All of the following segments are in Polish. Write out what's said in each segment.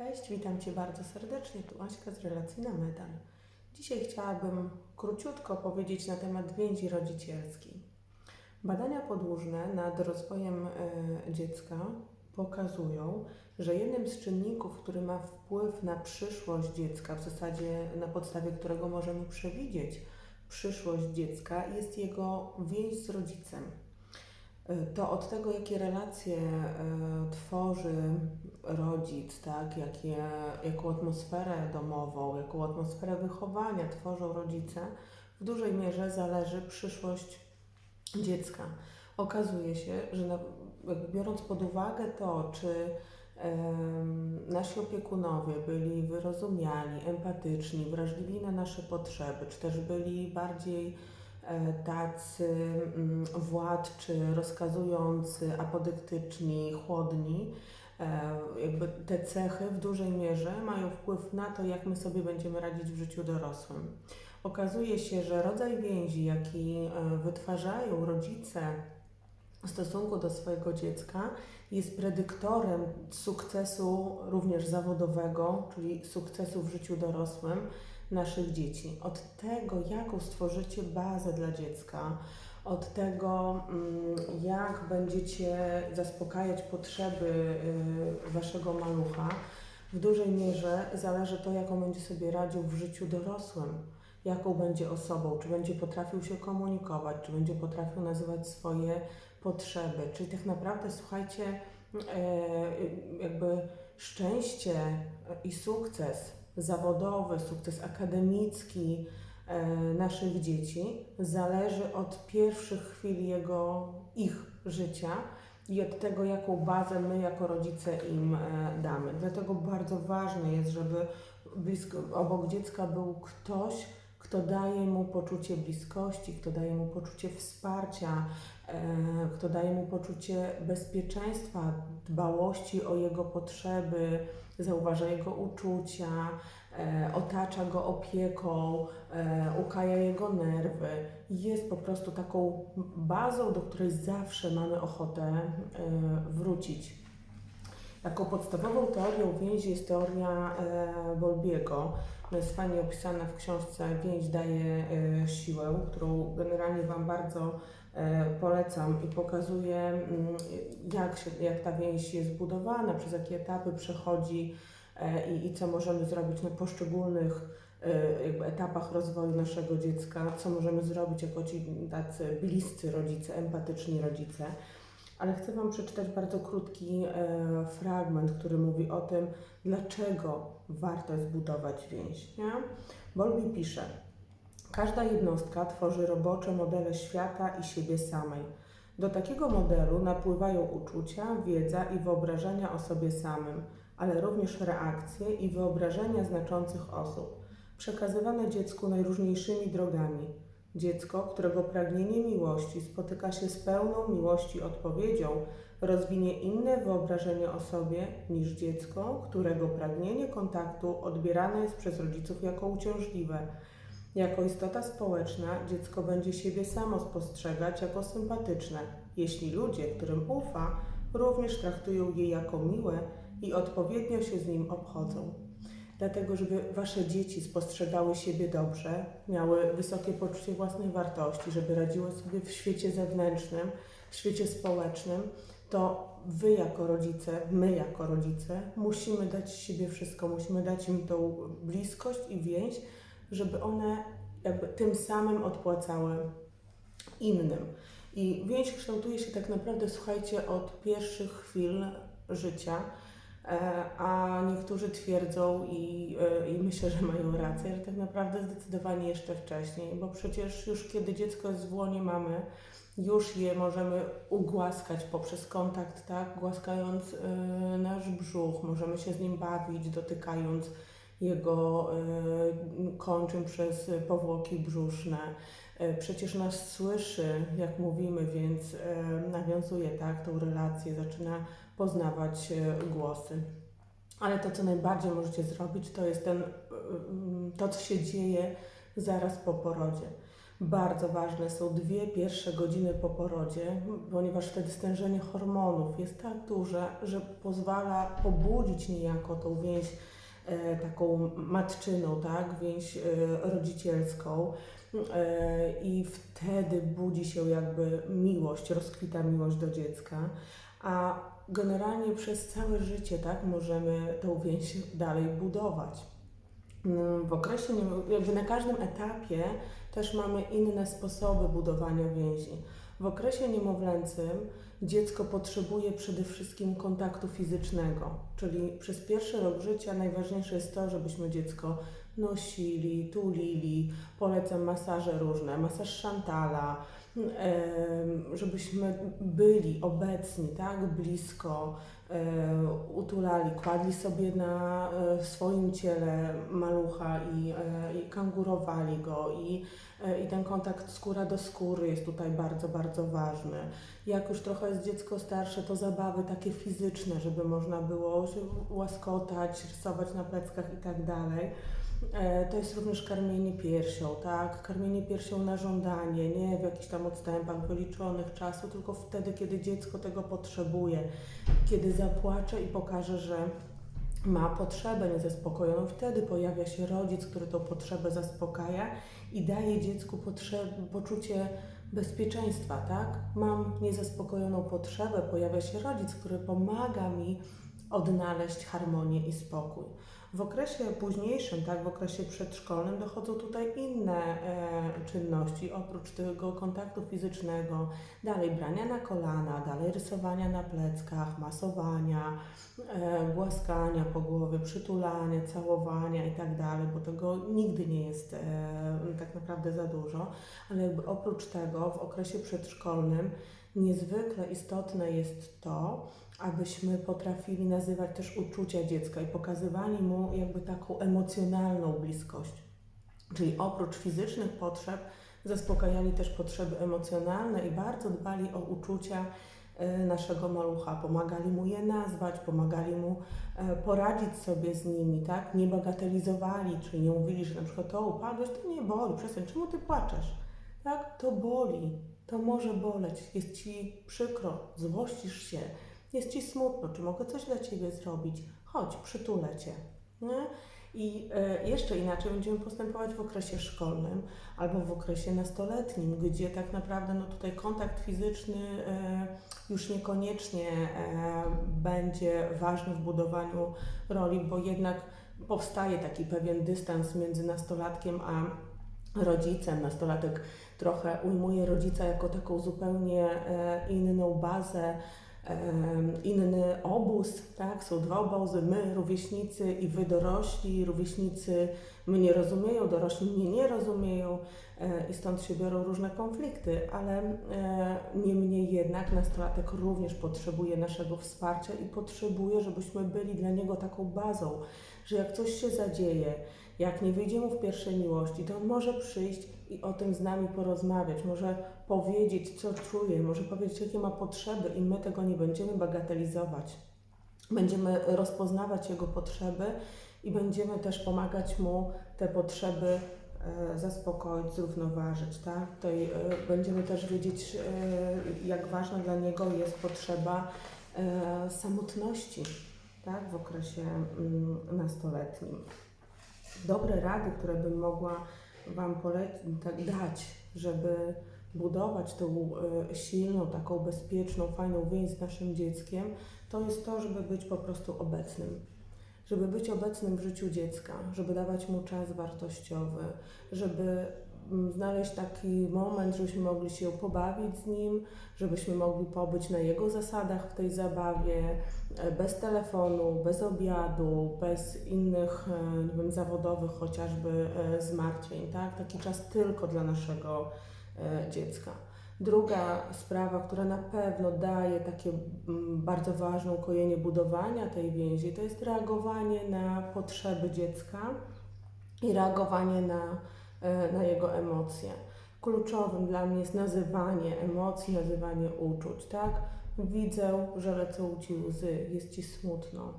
Cześć, witam Cię bardzo serdecznie. Tu Aśka z relacji na medal. Dzisiaj chciałabym króciutko powiedzieć na temat więzi rodzicielskiej. Badania podłużne nad rozwojem e, dziecka pokazują, że jednym z czynników, który ma wpływ na przyszłość dziecka, w zasadzie na podstawie którego możemy przewidzieć przyszłość dziecka, jest jego więź z rodzicem. E, To od tego, jakie relacje e, tworzy rodzic, tak, jakie, jaką atmosferę domową, jaką atmosferę wychowania tworzą rodzice, w dużej mierze zależy przyszłość dziecka. Okazuje się, że na, biorąc pod uwagę to, czy nasi opiekunowie byli wyrozumiali, empatyczni, wrażliwi na nasze potrzeby, czy też byli bardziej tacy mm, władczy, rozkazujący, apodyktyczni, chłodni, e, jakby te cechy w dużej mierze mają wpływ na to, jak my sobie będziemy radzić w życiu dorosłym. Okazuje się, że rodzaj więzi, jaki e, wytwarzają rodzice w stosunku do swojego dziecka, jest predyktorem sukcesu również zawodowego, czyli sukcesu w życiu dorosłym naszych dzieci. Od tego, jaką stworzycie bazę dla dziecka, od tego, mm, jak będziecie zaspokajać potrzeby y, waszego malucha, w dużej mierze zależy to, jaką będzie sobie radził w życiu dorosłym jaką będzie osobą, czy będzie potrafił się komunikować, czy będzie potrafił nazywać swoje potrzeby. Czyli tak naprawdę, słuchajcie, e, jakby szczęście i sukces zawodowy, sukces akademicki e, naszych dzieci zależy od pierwszych chwil jego, ich życia i od tego, jaką bazę my jako rodzice im e, damy. Dlatego bardzo ważne jest, żeby blisko, obok dziecka był ktoś, kto daje mu poczucie bliskości, kto daje mu poczucie wsparcia, e, kto daje mu poczucie bezpieczeństwa, dbałości o jego potrzeby, zauważa jego uczucia, e, otacza go opieką, e, ukaja jego nerwy. Jest po prostu taką bazą, do której zawsze mamy ochotę e, wrócić. Taką podstawową teorią więzi jest teoria Bolbiego. Jest fajnie opisana w książce Więź daje siłę, którą generalnie Wam bardzo polecam i pokazuje, mm, jak, się, jak ta więź jest budowana, przez jakie etapy przechodzi e, i, i co możemy zrobić na poszczególnych e, etapach rozwoju naszego dziecka, co możemy zrobić jako ci tacy bliscy rodzice, empatyczni rodzice. Ale chcę Wam przeczytać bardzo krótki e, fragment, który mówi o tym, dlaczego warto jest budować więź. Nie? Bolbi pisze, każda jednostka tworzy robocze modele świata i siebie samej. Do takiego modelu napływają uczucia, wiedza i wyobrażenia o sobie samym, ale również reakcje i wyobrażenia znaczących osób, przekazywane dziecku najróżniejszymi drogami. Dziecko, którego pragnienie miłości spotyka się z pełną miłości odpowiedzią, rozwinie inne wyobrażenie o sobie niż dziecko, którego pragnienie kontaktu odbierane jest przez rodziców jako uciążliwe. Jako istota społeczna dziecko będzie siebie samo spostrzegać jako sympatyczne, jeśli ludzie, którym ufa, również traktują je jako miłe i odpowiednio się z nim obchodzą. Dlatego, żeby wasze dzieci spostrzegały siebie dobrze, miały wysokie poczucie własnej wartości, żeby radziły sobie w świecie zewnętrznym, w świecie społecznym, to wy jako rodzice, my jako rodzice musimy dać siebie wszystko, musimy dać im tą bliskość i więź, żeby one jakby tym samym odpłacały innym. I więź kształtuje się tak naprawdę, słuchajcie, od pierwszych chwil życia. E, A niektórzy twierdzą i, e, i myślę, że mają rację, że tak naprawdę zdecydowanie jeszcze wcześniej, bo przecież już kiedy dziecko jest w łonie mamy, już je możemy ugłaskać poprzez kontakt, tak? Głaskając e, nasz brzuch, możemy się z nim bawić, dotykając jego e, kończyn przez powłoki brzuszne. E, Przecież nas słyszy, jak mówimy, więc e, nawiązuje tak tą relację, zaczyna poznawać głosy. Ale to, co najbardziej możecie zrobić, to jest ten, to, co się dzieje zaraz po porodzie. Bardzo ważne są dwie pierwsze godziny po porodzie, ponieważ wtedy stężenie hormonów jest tak duże, że pozwala pobudzić niejako tą więź taką matczyną, tak, więź e, rodzicielską. E, I wtedy budzi się jakby miłość, rozkwita miłość do dziecka, a generalnie przez całe życie, tak, możemy tą więź dalej budować. Mm, W okresie, jakby na każdym etapie też mamy inne sposoby budowania więzi. W okresie niemowlęcym dziecko potrzebuje przede wszystkim kontaktu fizycznego, czyli przez pierwszy rok życia najważniejsze jest to, żebyśmy dziecko nosili, tulili, polecam masaże różne, masaż szantala, żebyśmy byli obecni, tak, blisko, utulali, kładli sobie na e, swoim ciele malucha i, e, i kangurowali go i, e, i ten kontakt skóra do skóry jest tutaj bardzo, bardzo ważny. Jak już trochę jest dziecko starsze, to zabawy takie fizyczne, żeby można było się łaskotać, rysować na pleckach i tak dalej. E, To jest również karmienie piersią, tak? Karmienie piersią na żądanie, nie w jakichś tam odstępach wyliczonych czasu, tylko wtedy, kiedy dziecko tego potrzebuje, kiedy zapłacze i pokaże, że ma potrzebę niezaspokojoną, wtedy pojawia się rodzic, który tą potrzebę zaspokaja i daje dziecku poczucie bezpieczeństwa, tak? Mam niezaspokojoną potrzebę, pojawia się rodzic, który pomaga mi odnaleźć harmonię i spokój. W okresie późniejszym, tak, w okresie przedszkolnym dochodzą tutaj inne e, czynności, oprócz tego kontaktu fizycznego, dalej brania na kolana, dalej rysowania na pleckach, masowania, e, głaskania po głowie, przytulania, całowania i tak bo tego nigdy nie jest e, tak naprawdę za dużo, ale jakby oprócz tego w okresie przedszkolnym niezwykle istotne jest to, abyśmy potrafili nazywać też uczucia dziecka i pokazywali mu jakby taką emocjonalną bliskość. Czyli oprócz fizycznych potrzeb zaspokajali też potrzeby emocjonalne i bardzo dbali o uczucia e, naszego malucha, pomagali mu je nazwać, pomagali mu e, poradzić sobie z nimi, tak? Nie bagatelizowali, czyli nie mówili, że na przykład to upadłeś, to nie boli, przestań, czemu ty płaczesz? Tak? To boli, to może boleć, jest ci przykro, złościsz się, jest ci smutno, czy mogę coś dla ciebie zrobić? Chodź, przytulę cię. Nie? I e, jeszcze inaczej będziemy postępować w okresie szkolnym albo w okresie nastoletnim, gdzie tak naprawdę no tutaj kontakt fizyczny e, już niekoniecznie e, będzie ważny w budowaniu roli, bo jednak powstaje taki pewien dystans między nastolatkiem a rodzicem. Nastolatek trochę ujmuje rodzica jako taką zupełnie inną bazę, inny obóz, tak? Są dwa obozy, my, rówieśnicy i wy dorośli. Rówieśnicy mnie rozumieją, dorośli mnie nie rozumieją e, i stąd się biorą różne konflikty, ale e, niemniej jednak nastolatek również potrzebuje naszego wsparcia i potrzebuje, żebyśmy byli dla niego taką bazą, że jak coś się zadzieje, jak nie wyjdzie mu w pierwszej miłości, to on może przyjść i o tym z nami porozmawiać, może powiedzieć, co czuje, może powiedzieć, jakie ma potrzeby, i my tego nie będziemy bagatelizować. Będziemy rozpoznawać jego potrzeby i będziemy też pomagać mu te potrzeby e, zaspokoić, zrównoważyć. Tak? Tutaj e, będziemy też wiedzieć, e, jak ważna dla niego jest potrzeba samotności tak? w okresie mm, nastoletnim. Dobre rady, które bym mogła Wam tak dać, żeby budować tą e, silną, taką bezpieczną, fajną więź z naszym dzieckiem, to jest to, żeby być po prostu obecnym. Żeby być obecnym w życiu dziecka, żeby dawać mu czas wartościowy, żeby znaleźć taki moment, żebyśmy mogli się pobawić z nim, żebyśmy mogli pobyć na jego zasadach w tej zabawie, e, bez telefonu, bez obiadu, bez innych e, nie wiem, zawodowych chociażby e, zmartwień, tak? Taki czas tylko dla naszego dziecka. Druga sprawa, która na pewno daje takie bardzo ważną kojenie budowania tej więzi, to jest reagowanie na potrzeby dziecka i reagowanie na, na jego emocje. Kluczowym dla mnie jest nazywanie emocji, nazywanie uczuć, tak? Widzę, że lecą ci łzy, jest ci smutno.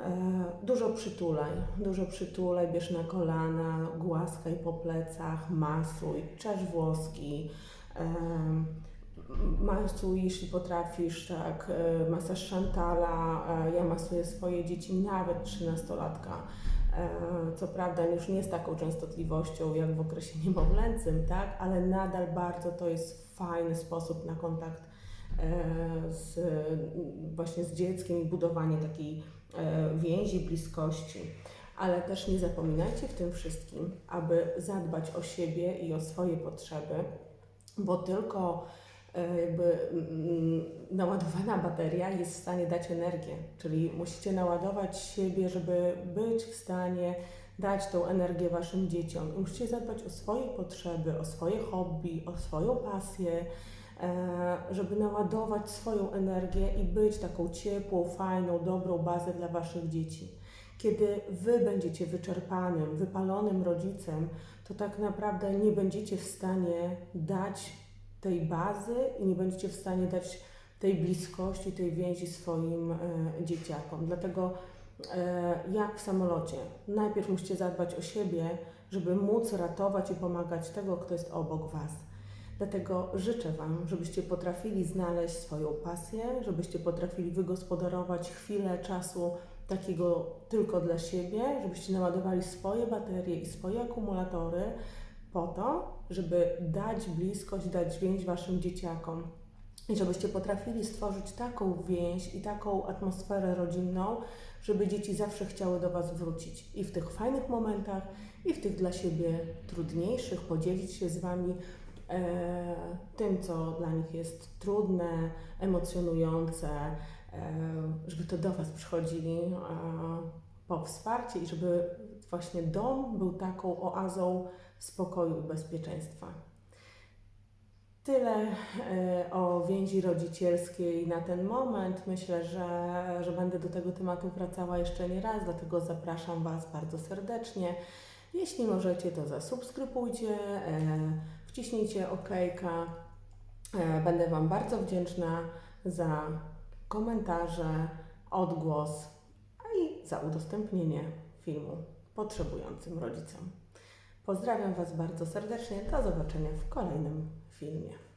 E, Dużo przytulaj, dużo przytulaj, bierz na kolana, głaskaj po plecach, masuj, czesz włoski, em, masuj, jeśli potrafisz, tak, e, masaż Szantala, e, ja masuję swoje dzieci, nawet trzynastolatka. E, Co prawda już nie z taką częstotliwością jak w okresie niemowlęcym, tak, ale nadal bardzo to jest fajny sposób na kontakt e, z, właśnie z dzieckiem i budowanie takiej e, więzi, bliskości. Ale też nie zapominajcie w tym wszystkim, aby zadbać o siebie i o swoje potrzeby, bo tylko jakby mm, naładowana bateria jest w stanie dać energię, czyli musicie naładować siebie, żeby być w stanie dać tą energię waszym dzieciom. I musicie zadbać o swoje potrzeby, o swoje hobby, o swoją pasję, e, żeby naładować swoją energię i być taką ciepłą, fajną, dobrą bazę dla waszych dzieci. Kiedy wy będziecie wyczerpanym, wypalonym rodzicem, to tak naprawdę nie będziecie w stanie dać tej bazy i nie będziecie w stanie dać tej bliskości, tej więzi swoim e, dzieciakom. Dlatego e, jak w samolocie, najpierw musicie zadbać o siebie, żeby móc ratować i pomagać tego, kto jest obok Was. Dlatego życzę Wam, żebyście potrafili znaleźć swoją pasję, żebyście potrafili wygospodarować chwilę czasu takiego tylko dla siebie, żebyście naładowali swoje baterie i swoje akumulatory po to, żeby dać bliskość, dać więź Waszym dzieciakom. I żebyście potrafili stworzyć taką więź i taką atmosferę rodzinną, żeby dzieci zawsze chciały do Was wrócić. I w tych fajnych momentach, i w tych dla siebie trudniejszych, podzielić się z Wami e, tym, co dla nich jest trudne, emocjonujące, e, żeby to do Was przychodzili e, po wsparcie i żeby właśnie dom był taką oazą spokoju i bezpieczeństwa. Tyle e, o więzi rodzicielskiej na ten moment. Myślę, że, że będę do tego tematu wracała jeszcze nie raz, dlatego zapraszam Was bardzo serdecznie. Jeśli możecie, to zasubskrybujcie, e, wciśnijcie okejka. E, Będę Wam bardzo wdzięczna za komentarze, odgłos i za udostępnienie filmu potrzebującym rodzicom. Pozdrawiam Was bardzo serdecznie. Do zobaczenia w kolejnym filmie.